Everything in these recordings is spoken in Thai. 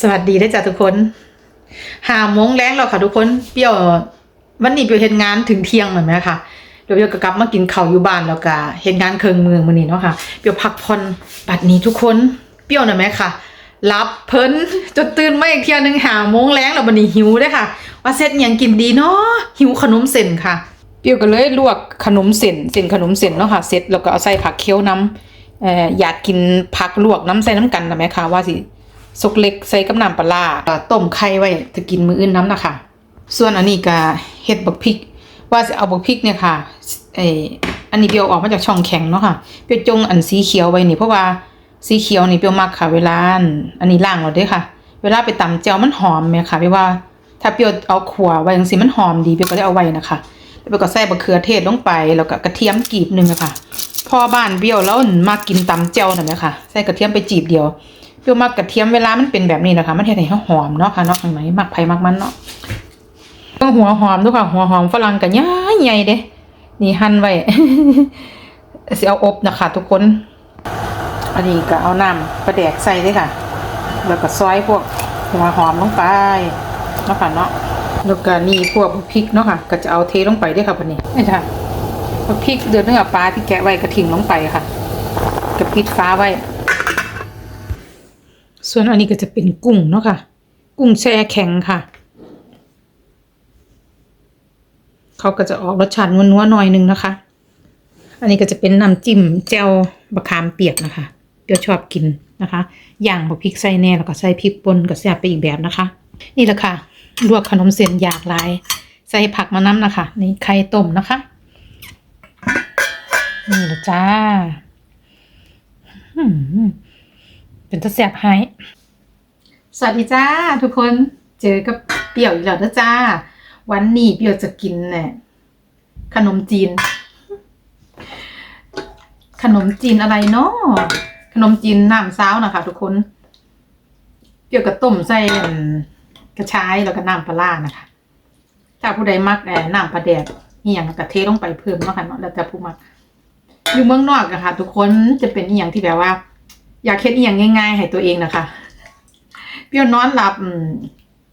สวัสดีได้จ้ะทุกคน หาโมงแรงแล้วค่ะทุกคนเปรี้ยววันนี้เปี้ยวเฮ็ดงานถึงเที่ยงเหมือนไหมคะเดี๋ยวเปี้ยวกลับมากินข้าวอยู่บ้านแล้วก็เฮ็ดงานเคิงเมืองมื้อนี้เนาะค่ะเปี้ยวพักผ่อนบัดนี้ทุกคนเปี้ยวหน่ะแม่ค่ะรับเพิ่นจนตื่นมาอีกเที่ยหนึงหาโมงแรงแล้วบัดนี้หิวเด้ค่ะ ว่าเซ็ตยังกินดีเนาะหิวขนมเส้นค่ะเปรี้ยวก็เลยลวกขนมเส้นเส้นขนมเส้นเนาะค่ะเสร็จแล้วก็เอาใส่ผักเคี้ยวน้ำเอ่ออยากกินผักลวกน้ำใส่น้ำกันนะแม่ค่ะว่าสิ สุกเล็กใส่กับน้ำปลาต้มไข่ไว้จะกินมื้ออื่นน้ำนะคะ ส่วนอันนี้ก็เฮ็ดบักพริก ว่าจะเอาบักพริกเนี่ยค่ะเอออันนี้เปียวออกมาจากช่องแข็งเนาะค่ะเปียวจงอันสีเขียวไว้นี่เพราะว่าสีเขียวนี่เปียวมักค่ะ เวลาอันนี้ล่างแล้วเด้อค่ะ เวลาไปตำแจ่วมันหอมแม่ค่ะเปรียวว่าถ้าเปียวเอาขัวไว้จังซี่มันหอมดีเปียวก็เลยเอาไว้นะคะแล้วก็ใส่บะเขือเทศลงไปแล้วก็กระเทียมกีบหนึ่งอะค่ะพ่อบ้านเบียวแล้วมากินตำเจียวหน่ะนะคะใส่กระเทียมไปจีบเดียว เบี้ยวมากระเทียมเวลามันเป็นแบบนี้นะคะมันเฮ็ดให้หอมเนาะค่ะเนาะข้างในมักไผ่มักมันเนาะต้องหัวหอมด้วยค่ะหัวหอมฝรั่งกันใหญ่ใหญ่เด้นี่หั่นไว้สิเอาอบนะคะทุกคน อันนี้ก็เอาน้ำปลาแดกใส่ด้วยค่ะ แล้วก็ซอยพวกหัวหอมลงไปเนาะค่ะเนาะแล้วก็นี่พวกพริกเนาะค่ะ ก็จะเอาเทลงไปด้วยค่ะพันนี้นี่ค่ะพริกเดือดเนื้อปลาที่แกะไว้กระถิ่งลงไปค่ะ กับพริกฟ้าไว้ ส่วนอันนี้ก็จะเป็นกุ้งเนาะค่ะ กุ้งแช่แข็งค่ะ เขาก็จะออกรสชาตินัวๆหน่อยนึงนะคะ อันนี้ก็จะเป็นน้ำจิ้มแจ่วบะขามเปียกนะคะเปียวชอบกินนะคะ ย่างบะพริกใส่แน่แล้วก็ใส่พริกป่นก็แซ่บไปอีกแบบนะคะ นี่แหละค่ะลวกขนมเส้นอยากหลาย ใส่ผักมาน้ำนะคะ นี่ไข่ต้มนะคะ นี่ละจ้าอืม เป็นตะแสบให้สวัสดีจ้าทุกคนเจอกับเปี่ยวอีกแล้วนะจ้า วันนี้เปี่ยวจะกินเนี่ยขนมจีน ขนมจีนอะไรเนาะขนมจีนน้ำซาวนะคะทุกคน เปี่ยวกับต้มใส่กระชายแล้วก็น้ำปลาร้านะคะถ้าผู้ใดมักแอบน้ำปลาแดดนี่อย่างกระเทลงไปเพิ่มเนาะค่ะเนาะแล้วแต่ผู้มักอยู่เมืองนอกอะค่ะ ทุกคนจะเป็นอย่างที่แบบว่า อยากเฮ็ดอหย่างง่ายๆให้ตัวเองนะคะเปรี้ยวนอนหลับ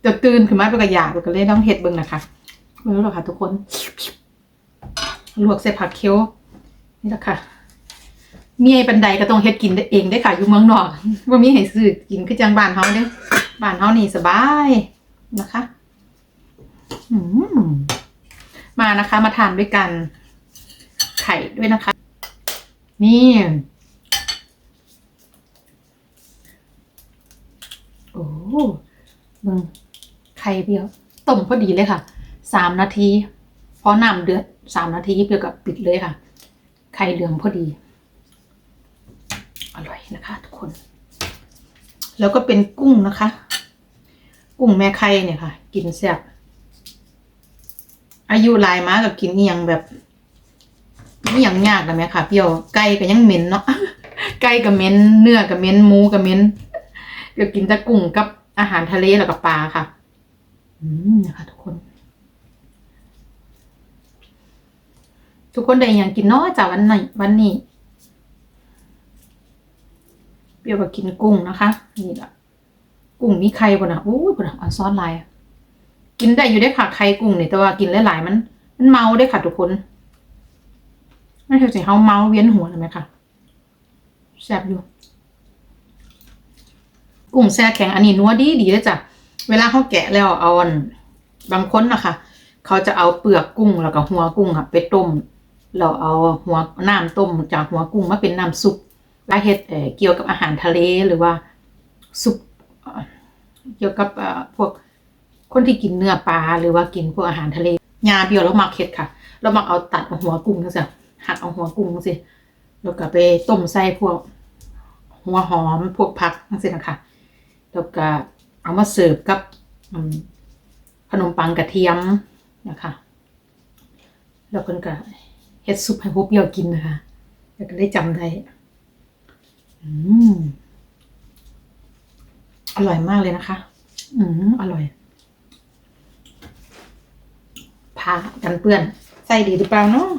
จะตื่นขึ้นมาเป็นกระยาเป็นกก็เลยต้องเฮ็ดเบิ่งนะคะไม่รู้หรอกค่ะ ทุกคน ลวกใส่ผักเคี้ยวนี่แหละค่ะเมียบันไดก็ต้องเฮ็ดกินเองได้ค่ะอยู่เมืองนอกว่ามีให้ซื้อกินคือจังบ้านเฮาเด้อบ้านเฮานี่สบายนะคะมมานะคะ มาทานด้วยกัน ไข่ด้วยนะคะ นี่ โอ้มึงไข่เปียวต้มพอดีเลยค่ะสามนาทีพอน้ำเดือดสามนาทีเปียวกับปิดเลยค่ะ ไข่เหลืองพอดี อร่อยนะคะ ทุกคน แล้วก็เป็นกุ้งนะคะ กุ้งแม่ไข่เนี่ยค่ะ กินแซ่บอายุลายมากับกินนี่ยังแบบนี่ยังยากนะแม่ค่ะเปรี้ยวไก่ก็ยังเหม็นเนาะไก่ก็เหม็นเนื้อก็เหม็นหมูก็เหม็นเดี๋ยวกินแต่กุ้งกับ อาหารทะเลแล้วก็ปลาค่ะ อืมนะคะทุกคน ทุกคนได้ยังกินเนาะจากวันไหนวันนี้เปรี้ยวก็กินกุ้งนะคะ นี่แหละกุ้งมีไข่บนอะอู้ยบนะอันซอสลายกินได้อยู่ได้ค่ะไข่กุ้งเนี่ยแต่ว่ากินหลายๆมัน มันเมาได้ค่ะทุกคนไม่ใช่สิเฮาเมาเวียนหัวเลยไหมคะแซ่บอยู่ กุ้งแช่แข็งอันนี้นัวดีดีเลยจ้ะเวลาเขาแกะแล้วเอาอันบางคนนะคะ เขาจะเอาเปลือกกุ้งแล้วก็หัวกุ้งค่ะไปต้มแล้วเอาหัวน้ำต้มจากหัวกุ้งมาเป็นน้ำซุปว่าเฮ็ดเเกี่ยวกับอาหารทะเลหรือว่าซุปเกี่ยวกับพวกคนที่กินเนื้อปลาหรือว่ากินพวกอาหารทะเลยาเบียวแล้วมักเฮ็ดค่ะแล้วมักเอาตัดเอาหัวกุ้งจังซี่หักเอาหัวกุ้งจังซี่แล้วก็ไปต้มใส่พวกหัวหอมพวกผักจังซี่นะคะ แล้วก็เอามาเสิร์ฟกับขนมปังกระเทียมนะคะแล้วเพิ่นก็เฮ็ดซุปให้พวกเปียวกินนะคะแล้วก็ได้จำได้อืมอร่อยมากเลยนะคะ อืมอร่อยพากันเปื้อนใส่ดีหรือเปล่าเนาะ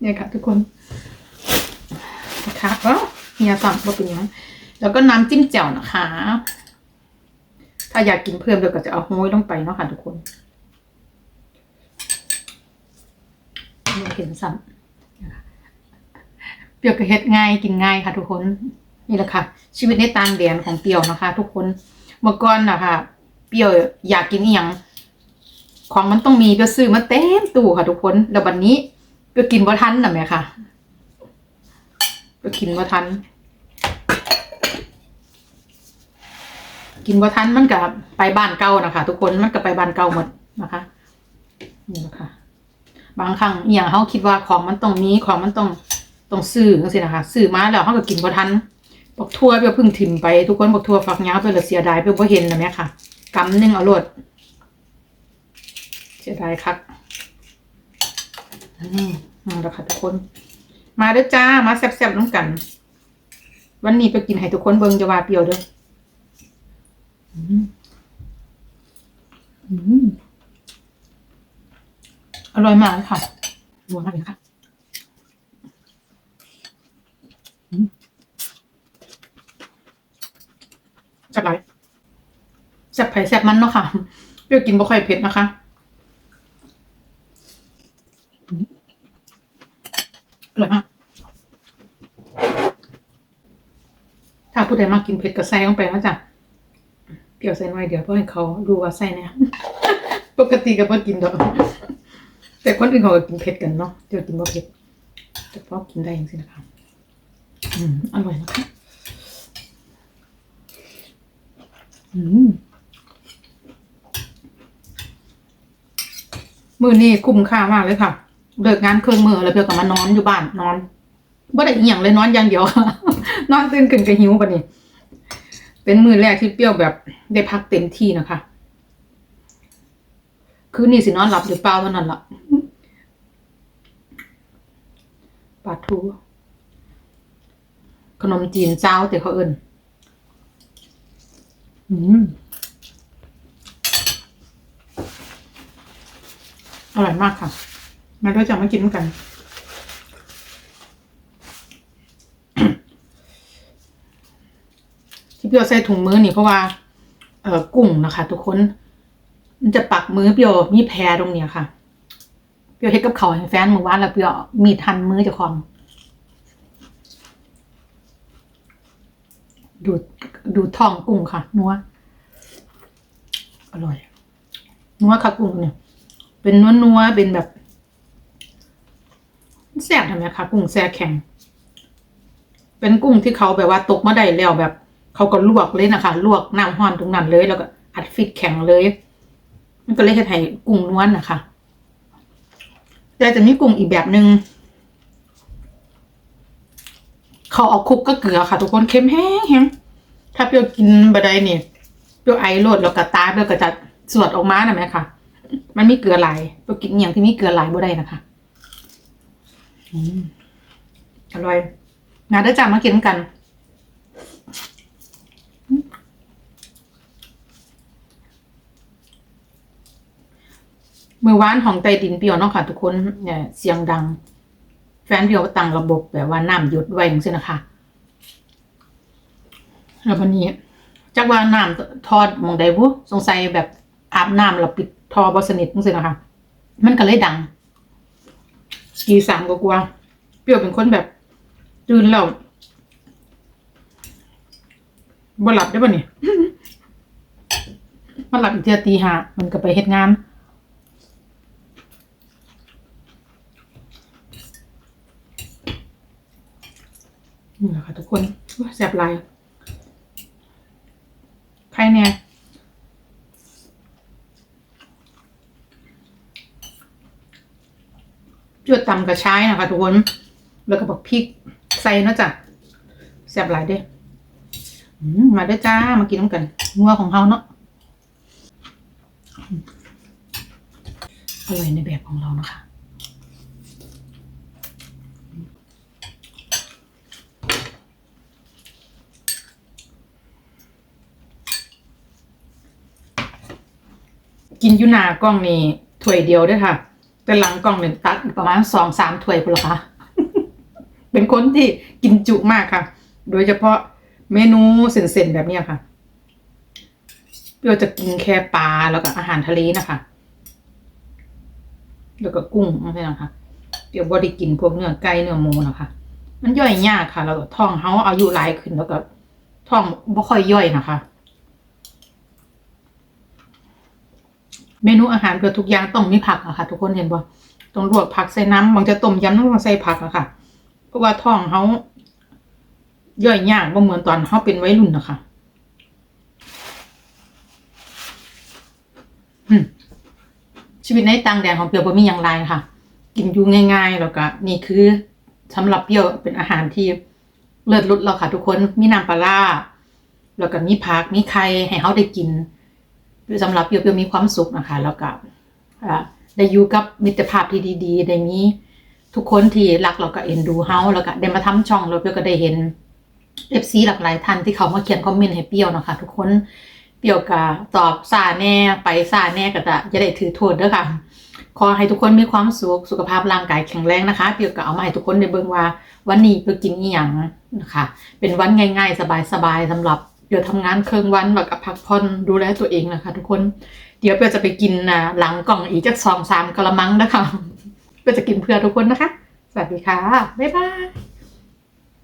เนี่ยค่ะทุกคนนะคะอ๋อ เฮียสั่งว่าเป็นยังแล้วก็น้ำจิ้มแจ่วนะคะ ถ้าอยากกินเพิ่มเดี๋ยวก็จะเอาโห้ยลงไปเนาะค่ะทุกคนเห็นซ้ำเปรียวกับเฮ็ดง่ายกินง่ายค่ะ ทุกคนนี่แหละค่ะ ชีวิตในต่างแดนของเปรียวนะคะ ทุกคนเมื่อก่อนนะคะเปรียวอยากกินอีหยังของมันต้องมีเปรียวซื้อมาเต็มตู้ค่ะ ทุกคนแล้วบันนี้เปรียวกินบ่ทันน่ะแม่ค่ะเปรียวกินบ่ทัน กินบ่ทันมันกับไปบ้านเก่านะคะทุกคนมันก็ไปบ้านเก่าหมดนะคะนี่แหละค่ะบางครั้งอหย่างเขาคิดว่าของมันต้องมีของมันต้องต้องซื้อจังซี่นะคะซื้อมาแล้วเขาก็กินบ่ทันบอกทั่วไปเพิ่งถิ่มไปทุกคนบอกทั่วฝักยาวไปแล้วเสียดายไปบ่เห็นนะแม่ค่ะกำหนึงเอาโลดเสียดายคักอืมนั่นแหละค่ะทุกคน มาเด้อจ้ามาแซ่บๆน้ำกัน วันนี้ไปกินให้ทุกคนเบิ่งจะว่าเปรี้ยวเด้อ อร่อยมากเลยค่ะรัวมากเลยค่ะอืมแซ่บไรแซ่บไผ่แซ่บมันเนาะค่ะเปรี้ยวกินบ่ค่อยเผ็ดนะคะอืมอร่อยมากถ้าผู้ใดมากินเผ็ดก็ใส่ลงไปนะจ๊ะ เดี๋ยวใส่หน่อยเดี๋ยวเพื่อให้เขาดูว่าใส่เนี่ยปกติก็บ่กินดอกแต่คนอื่นเขาก็กินเผ็ดกันเนาะเดี๋ยวกินบ่เผ็ดแต่พอกินได้อย่างสินะคะอืมอร่อยนะคะอืมมือนี่คุ้มค่ามากเลยค่ะเลิกงานเครื่องมือแล้วเพื่อก็มานอนอยู่บ้านนอนบ่ได้อีหยังเลยนอนอย่างเดียว นอนตื่นขึ้นก็หิวปะนี่ เป็นมือแรกที่เปรี้ยวแบบได้พักเต็มที่นะคะ คืนนี้สินอนหลับหรือเปล่าเท่านั้นละปลาทู ขนมจีนเจ้าแต่เขาเอิญอืมอร่อยมากค่ะมาด้วยจะมากินกัน ที่เปรี้ยวใส่ถุงมือนี่เพราะว่า เอ่อกุ้งนะคะ ทุกคน มันจะปักมือเปรี้ยวมีแพรตรงเนี้ยค่ะ เปรี้ยวเฮ็ดกับเขาให้แฟนเมื่อวานแล้วเปรี้ยวมีดทันมือเจ้าของดูดดูดท้องกุ้งค่ะ นัวอร่อย นัวค่ะกุ้งเนี่ย เป็นนัวนัวเป็นแบบแซ่บทำไมคะกุ้งแซ่แข็ง เป็นกุ้งที่เขาแบบว่าตกมาได้แล้วแบบ เขาก็ลวกเลยนะคะ ลวกน้ำห้อนตรงนั้นเลย แล้วก็อัดฟิตแข็งเลย มันก็เลยเฮ็ดให้กุ้งนวลนะคะแต่จะมีกุ้งอีกแบบหนึง่งเขาเอาคลุกก็เกลือค่ะ ทุกคนเค็มแห้งแห้งถ้าเปรี้ยวกินบะไดเนี่ยเปรี้ยวไอโรดแล้วก็ตาเปรี้ยวก็จะสวดออกมาหน่ะไหมคะมันมีเกลือหลายเปรี้ยวกินอย่างที่มีเกลือหลายบ่ได้นะคะอืมอร่อยงานได้จ้ามากินกัน มือวานของไตดินเปียวเนาะค่ะ ทุกคนเนี่ยเสียงดัง แฟนเพียวตั้งระบบแบบว่าน้ำหยุดไว้อย่างนี้นะคะแล้ววันนี้จักว่าน้ำทอดมองใดบุสงสัยแบบอาบน้ำแล้วปิดทอบสนิทจังซี่นะคะ มันก็เลยดังกีสามก็กลัวเปรี้ยวเป็นคนแบบตื่นแล้วบ่หลับได้ป่ะนี่ยมาหลับอีกเทียตีห้ามันก็ไปเฮ็ดงาน นี่แหละค่ะทุกคนแซ่บหลายใครเนี่ยจวดตำกระชายนะคะทุกคน แล้วก็บักพริกใส่นะจ้ะแซ่บหลายเด้อมาด้วยจ้า มากินน้ำกันงัวของเฮาเนาะอร่อยในแบบของเรานะคะ กินอยูหนากล้องนี่ถ้วยเดียวด้วยค่ะ แต่หลังกล้องเนี่ยตักประมาณสองสามถ้วยพุ่นละค่ะ เป็นคนที่กินจุมากค่ะ โดยเฉพาะเมนูเส้นๆแบบนี้ค่ะเรี้ยวจะกินแค่ปลาแล้วก็อาหารทะเลนะคะ แล้วก็กุ้งอะไรนะคะเปรี้ยวบไดิกินพวกเนื้อไก่เนื้อหมูนะคะมันย่อยยากค่ะ แล้วก็ท้องเฮาอายุหลายขึ้นแล้วก็ท้องบ่ค่อยย่อยนะคะ เมนูอาหารเพื่อทุกอย่างต้องมีผักอะค่ะ ทุกคนเห็นบ่ต้องลวกผักใส่น้ำบางจะต้มยำต้องใส่ผักอะค่ะ เพราะว่าท้องเฮาย่อยยากบ่เหมือนตอนเฮาเป็นวัยรุ่นนะคะชีวิตในต่างแดนของเปียวบ่มีอย่างไรค่ะ กินอยู่ง่าย ๆ แล้วก็นี่คือสำหรับเปียวเป็นอาหารที่เลิศลุดแล้วค่ะ ทุกคนมีน้ำปลาร้าแล้วก็มีผักมีไข่ให้เฮาได้กิน คือสำหรับเปียวเปียวมีความสุขนะคะ แล้วก็ได้อยู่กับมิตรภาพที่ดีๆได้มีทุกคนที่รักแล้วก็เอ็นดูเฮาแล้วก็ได้มาทำช่องแล้วเปียวก็ได้เห็น FC หลากหลายท่านที่เขามาเขียนคอมเมนต์ให้เปียวนะคะ ทุกคนเปียวก็ตอบซาแน่ไปซาแน่ก็จะจะได้ถือโทษเด้อค่ะขอให้ทุกคนมีความสุขสุขภาพร่างกายแข็งแรงนะคะเปียวก็เอามาให้ทุกคนได้เบิ่งว่า วันนี้เปียวกินอีหยังนะคะ เป็นวันง่ายๆ สบายๆสำหรับ เดี๋ยวทำงานเครื่องวันแล้วก็พักผ่อนดูแลตัวเองนะคะ ทุกคน เดี๋ยวเปียจะไปกินนะหลังกล่องอีกจักสองสามกะละมังนะคะเปียจะกินเพื่อทุกคนนะคะ สวัสดีค่ะ บ๊ายบาย